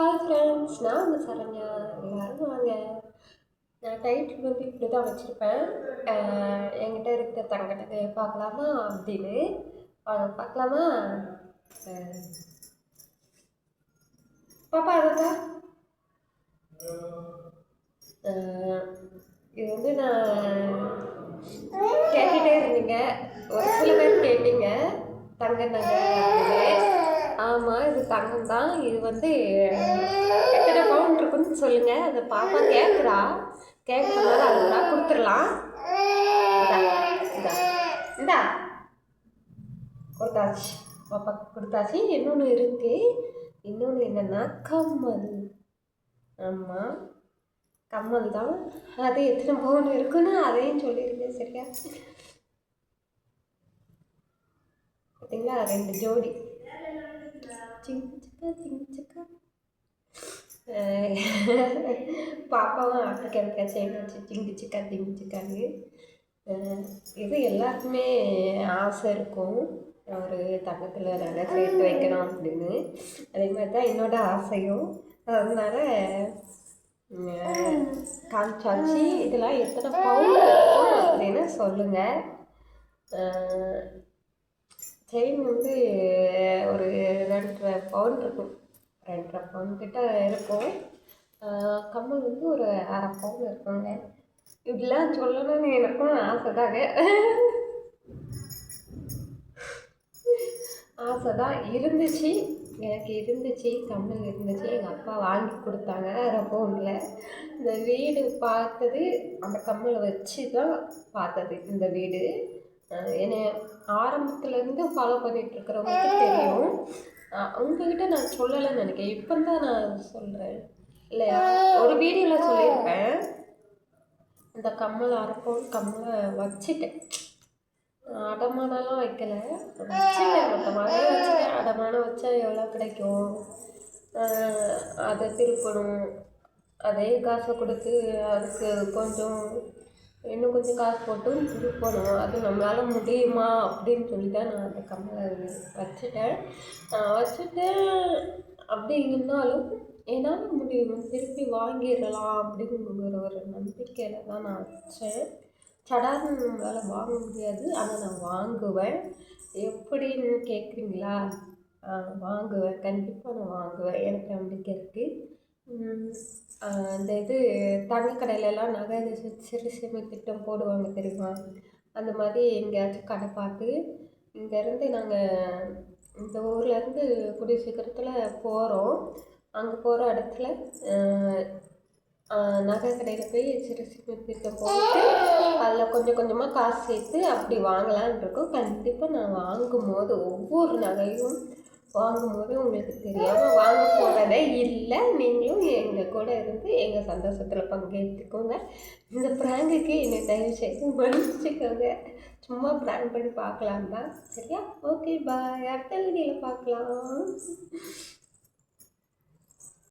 Hi friends நான் வந்து சரண்யா. எல்லோரும் வாங்க. நான் டைட்டில் வந்து இப்படி தான் வச்சுருப்பேன் என்கிட்ட இருக்கிற தங்கத்துக்கு பார்க்கலாமா அப்படின்னு? பார்க்கலாமா? பாப்பா அதுதா இது வந்து நான் கேட்டுகிட்டே இருந்தீங்க. ஒரு சில பேர் கேட்டீங்க. தங்க நகை ஆமாம் இது தங்கம் தான் இது வந்து எத்தனை பவுன் இருக்குன்னு சொல்லுங்கள் அந்த பாப்பா கேட்குறா கேட்குறதுனால அதுனா கொடுத்துடலாம். இந்தா கொடுத்தாச்சு. பாப்பா கொடுத்தாச்சு. இன்னொன்று இருக்குது இன்னொன்று என்னென்னா கம்மல். ஆமாம் கம்மல் தான். அது எத்தனை பவுன் இருக்குன்னு அதையும் சொல்லியிருந்தேன் சரியா? பார்த்தீங்களா ரெண்டு ஜோடி. பாப்பாவும் ஆட்டுக்கு இருக்கா செயின் வச்சு சிங்கு சிக்கா சிங்கு சிக்காது இது எல்லாருக்குமே ஆசை இருக்கும். ஒரு தங்கத்தில் நல்லா சேர்த்து வைக்கணும் அப்படின்னு. அதே மாதிரி தான் என்னோட ஆசையும். அதனால காமிச்சாச்சு. இதெல்லாம் எத்தனை பவுன் அப்படின்னு சொல்லுங்கள் செயின் வந்து ஒரு ரெண்டரை பவுன் இருக்கும். ரெண்டரை பவுன் கிட்ட இருக்கும். கம்மல் வந்து ஒரு அரை பவுன் இருக்குங்க இப்படிலாம் சொல்லணும்னு எனக்கும் ஆசை தாங்க ஆசை தான். இருந்துச்சு. எனக்கு இருந்துச்சு. கம்மல் இருந்துச்சு. எங்கள் அப்பா வாங்கி கொடுத்தாங்க அரை பவுனில் இந்த வீடு பார்த்தது அந்த கம்மலை வச்சு தான் பார்த்தது இந்த வீடு. என்னை ஆரம்பத்துலேருந்து ஃபாலோ பண்ணிட்டு இருக்கிறவங்களுக்கு தெரியும் உங்ககிட்ட நான் சொல்லலைன்னு நினைக்கிறேன். இப்போ தான் நான் சொல்கிறேன் இல்லையா? ஒரு வீடியோவில் சொல்லியிருப்பேன். இந்த கம்மலை அரைப்போம் கம்மலை வச்சுட்டேன் அடமானம்லாம் வைக்கல. வச்சுட்டேன் மொத்தமாகவே வச்சுட்டேன் அடமானம் வச்சா எவ்வளோ கிடைக்கும்? அதை திருப்பணும். அதே காசை கொடுத்து அதுக்கு கொஞ்சம் இன்னும் கொஞ்சம் காசு போட்டு திருப்பணும் அது நம்மளால் முடியுமா அப்படின்னு சொல்லி தான் நான் அந்த கம்மலை வச்சுட்டேன். நான் வச்சுட்டேன். அப்படி இருந்தாலும் என்னால் முடியும். திருப்பி வாங்கிடலாம் அப்படிங்கிற ஒரு நம்பிக்கையில் தான் நான் வச்சேன். சடார்னு நம்மளால் வாங்க முடியாது. ஆனால் நான் வாங்குவேன். எப்படின்னு கேட்குறீங்களா வாங்குவேன். கண்டிப்பாக நான் வாங்குவேன். எனக்கு நம்பிக்கை இருக்குது அந்த இது தங்க கடையிலலாம் நகை சிறு சிறு திட்டம் போடுவாங்க தெரியுமா? அந்த மாதிரி எங்கேயாச்சும் கடை பார்த்து இங்கேருந்து நாங்கள் இந்த ஊர்லேருந்து கூடிய சீக்கிரத்தில் போகிறோம் அங்கே போகிற இடத்துல நகை கடையில் போய் சிறு சிறு திட்டம் போட்டு அதில் கொஞ்சம் கொஞ்சமாக காசு சேர்த்து அப்படி வாங்கலான்னு இருக்கோம். கண்டிப்பாக நான் வாங்கும் போது ஒவ்வொரு நகையும் வாங்கும்போது உங்களுக்கு தெரியாமல் வாங்க போகிறதே இல்லை. நீங்களும் எங்கள் கூட இருந்து எங்கள் சந்தோஷத்தில் பங்கேற்றுக்கோங்க. இந்த ப்ராங்குக்கு என்னை தயவு செய்து மன்னிச்சுக்கோங்க. சும்மா ப்ராங்க் பண்ணி பார்க்கலாம் தான் சரியா? ஓகே பாய் அடுத்த வீடியோவில் பார்க்கலாம்.